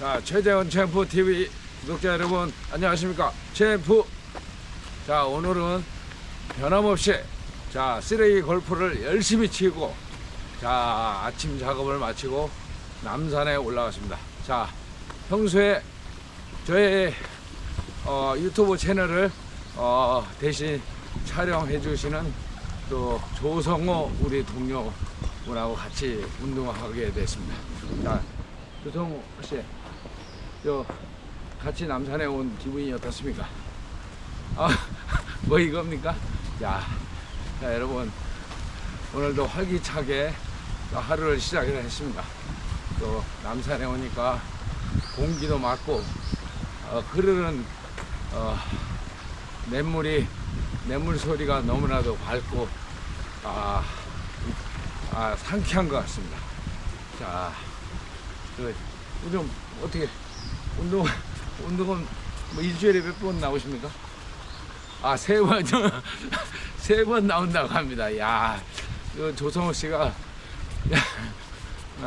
자, 최재원 챔프 TV 구독자 여러분 안녕하십니까? 챔프. 자, 오늘은 변함없이 자, 쓰레기 골프를 열심히 치고 자, 아침 작업을 마치고 남산에 올라왔습니다. 자, 평소에 저의 어, 유튜브 채널을 어, 대신 촬영해 주시는 또 조성호 우리 동료분하고 같이 운동하게 됐습니다. 자, 조성호 씨, 저 같이 남산에 온 기분이 어떻습니까? 아, 뭐 이겁니까? 야, 자 여러분 오늘도 활기차게 또 하루를 시작을 했습니다. 또 남산에 오니까 공기도 맑고 어, 흐르는 어, 냇물이 냇물 소리가 너무나도 밝고 아, 아 상쾌한 것 같습니다. 자, 그 요즘 어떻게 운동 운동은 뭐 일주일에 몇 번 나오십니까? 아 세 번 세 번 나온다고 합니다. 야, 그 조성호 씨가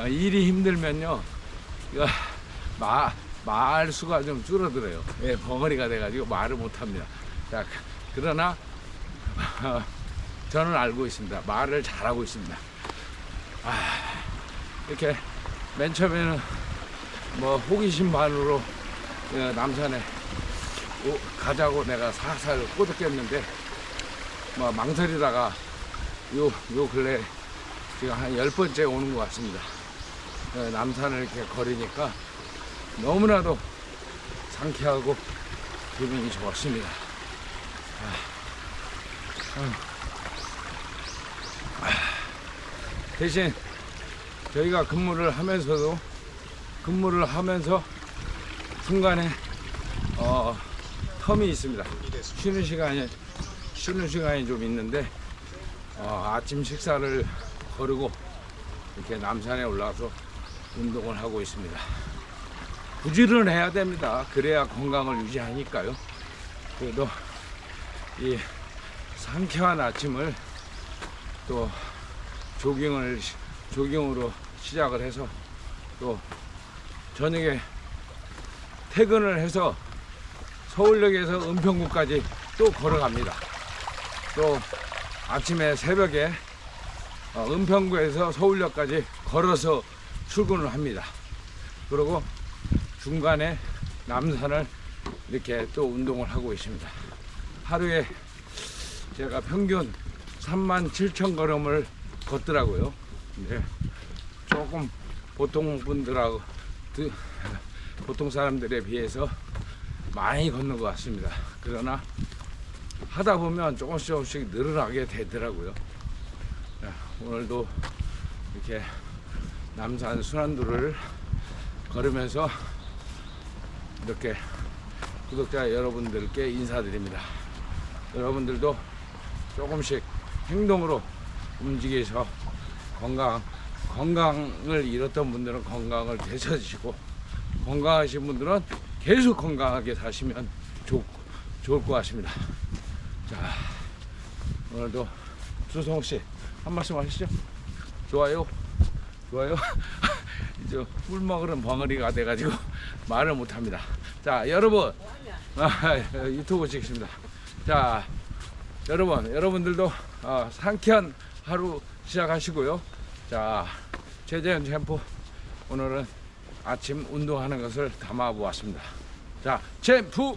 일이 힘들면요, 마, 말 수가 좀 줄어들어요. 예, 벙어리가 돼가지고 말을 못합니다. 자, 그러나 어, 저는 알고 있습니다. 말을 잘하고 있습니다. 아, 이렇게 맨 처음에는 뭐 호기심 반으로 어, 남산에 오- 가자고 내가 살살 꼬드겼는데 뭐 망설이다가 요, 요 근래 지금 한 열 번째 오는 것 같습니다. 어, 남산을 이렇게 걸으니까 너무나도 상쾌하고 기분이 좋습니다. 아, 음. 아, 대신 저희가 근무를 하면서도 근무를 하면서 중간에 어, 텀이 있습니다. 쉬는 시간이 쉬는 시간이 좀 있는데 어, 아침 식사를 거르고 이렇게 남산에 올라와서 운동을 하고 있습니다. 부지런해야 됩니다. 그래야 건강을 유지하니까요. 그래도 이 상쾌한 아침을 또 조깅을 시- 조깅으로 시작을 해서 또 저녁에 퇴근을 해서 서울역에서 은평구까지 또 걸어갑니다. 또 아침에 새벽에 어, 은평구에서 서울역까지 걸어서 출근을 합니다. 그리고 중간에 남산을 이렇게 또 운동을 하고 있습니다. 하루에 제가 평균 3만 7천 걸음을 걷더라고요. 근데 조금 보통 분들하고 드- 보통 사람들에 비해서 많이 걷는 것 같습니다. 그러나 하다 보면 조금씩 조금씩 늘어나게 되더라고요. 자, 오늘도 이렇게 남산 순환도를 걸으면서 이렇게 구독자 여러분들께 인사드립니다. 여러분들도 조금씩 행동으로 움직여서 건강 건강을 잃었던 분들은 건강을 되찾으시고 건강하신 분들은 계속 건강하게 사시면 좋, 좋을 것 같습니다. 자 오늘도 주성욱 씨 한 말씀 하시죠. 좋아요, 좋아요. 이제 꿀 먹으는 벙어리가 돼가지고 말을 못합니다. 자 여러분 아, 유튜브 찍습니다. 자 여러분 여러분들도 어, 상쾌한 하루 시작하시고요. 자 최재현 챔프 오늘은 아침 운동하는 것을 담아 보았습니다. 자 챔프